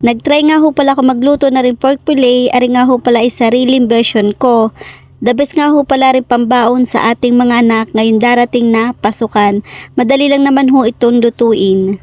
Nagtry nga ho pala ako magluto na rin pork fillet, ari nga ho pala ay sariling version ko. The best nga ho pala rin pambaon sa ating mga anak ngayon darating na pasukan. Madali lang naman ho itong lutuin.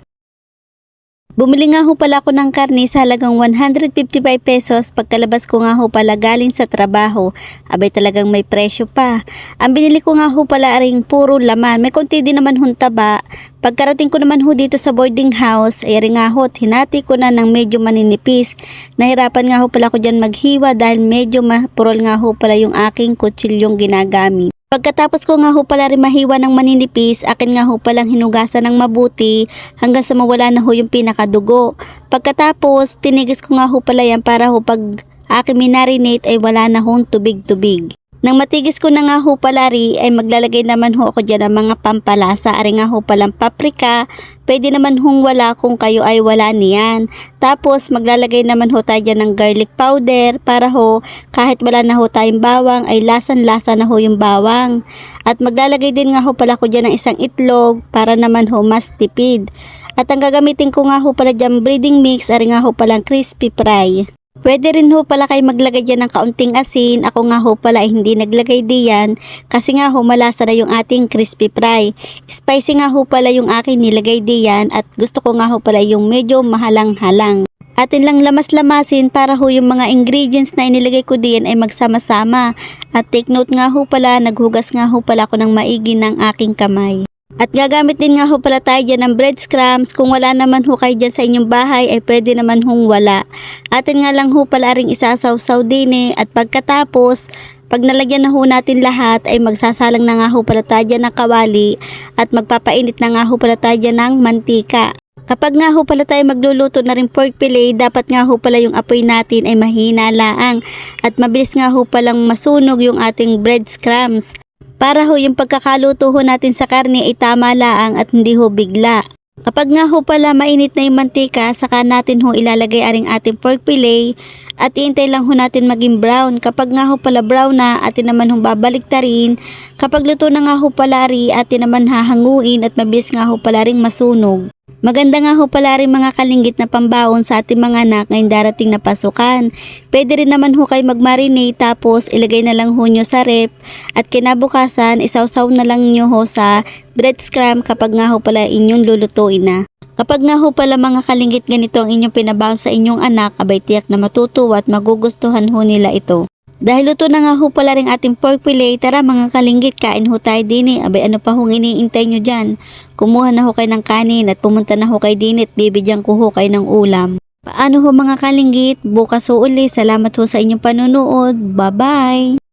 Bumili nga ho pala ako ng karne sa halagang 155 pesos pagkalabas ko nga ho pala galing sa trabaho. Abay talagang may presyo pa. Ang binili ko nga ho pala ring puro laman. May konti din naman hong taba. Pagkarating ko naman ho dito sa boarding house, ay rin nga ho, hinati ko na ng medyo maninipis. Nahirapan nga ho pala ako dyan maghiwa dahil medyo mapurol nga ho pala yung aking kutsilyong ginagamit. Pagkatapos ko nga ho pala rin mahiwa ng maninipis, akin nga ho palang hinugasan ng mabuti hanggang sa mawala na ho yung pinakadugo. Pagkatapos, tinigis ko nga ho pala yan para ho pag aking minarinate ay wala na hong tubig-tubig. Nang matigis ko na nga ho pala ri, ay maglalagay naman ho ako dyan ng mga pampalasa. Ari nga ho palang paprika, pwede naman hong wala kung kayo ay wala niyan. Tapos maglalagay naman ho tayo dyan ng garlic powder para ho kahit wala na ho tayong bawang ay lasan-lasa na ho yung bawang. At maglalagay din nga ho pala ko dyan ng isang itlog para naman ho mas tipid. At ang gagamitin ko nga ho pala dyan breading mix, ari nga ho palang crispy fry. Pwede rin ho pala kayo maglagay dyan ng kaunting asin. Ako nga ho pala ay hindi naglagay diyan kasi nga ho malasa na yung ating crispy fry. Spicy nga ho pala yung aking nilagay diyan at gusto ko nga ho pala yung medyo mahalang-halang. Atin lang lamas-lamasin para ho yung mga ingredients na inilagay ko diyan ay magsama-sama. At take note nga ho pala, naghugas nga ho pala ako ng maigi ng aking kamay. At gagamit din nga ho pala tayo dyan ng breadcrumbs. Kung wala naman ho kayo dyan sa inyong bahay ay pwede naman hong wala. Atin nga lang ho pala ring isasaw-saw din eh. At pagkatapos, pag nalagyan na ho natin lahat ay magsasalang na nga ho pala tayo dyan ng kawali at magpapainit na nga ho pala tayo dyan ng mantika. Kapag nga ho pala tayo magluluto na rin pork fillet, dapat nga ho pala yung apoy natin ay mahina laang at mabilis nga ho palang masunog yung ating breadcrumbs. Para ho yung pagkakaluto ho natin sa karne ay tama laang at hindi ho bigla. Kapag nga ho pala mainit na yung mantika, saka natin ho ilalagay aring ating pork fillet at iintay lang ho natin maging brown. Kapag nga ho pala brown na, atin naman ho babalik ta rin. Kapag luto na nga ho pala rin, atin naman hahanguin at mabilis nga ho pala rin masunog. Maganda nga ho pala rin mga kalinggit na pambaon sa ating mga anak ngayong darating na pasukan. Pwede rin naman ho kayo magmarinate tapos ilagay na lang ho nyo sa rep at kinabukasan isawsaw na lang nyo ho sa bread scrum kapag nga ho pala inyong lulutuin na. Kapag nga ho pala mga kalinggit ganito ang inyong pinabaon sa inyong anak, abay tiyak na matutuwa at magugustuhan ho nila ito. Dahil luto na nga ho pala rin ating pork fillet, tara mga kalinggit, kain ho tayo din eh. Abay ano pa hong iniintay nyo dyan? Kumuha na ho kayo ng kanin at pumunta na ho kayo din at bibigyan ko ho kayo ng ulam. Paano ho mga kalinggit? Bukas ho uli. Salamat ho sa inyong panunood. Bye-bye!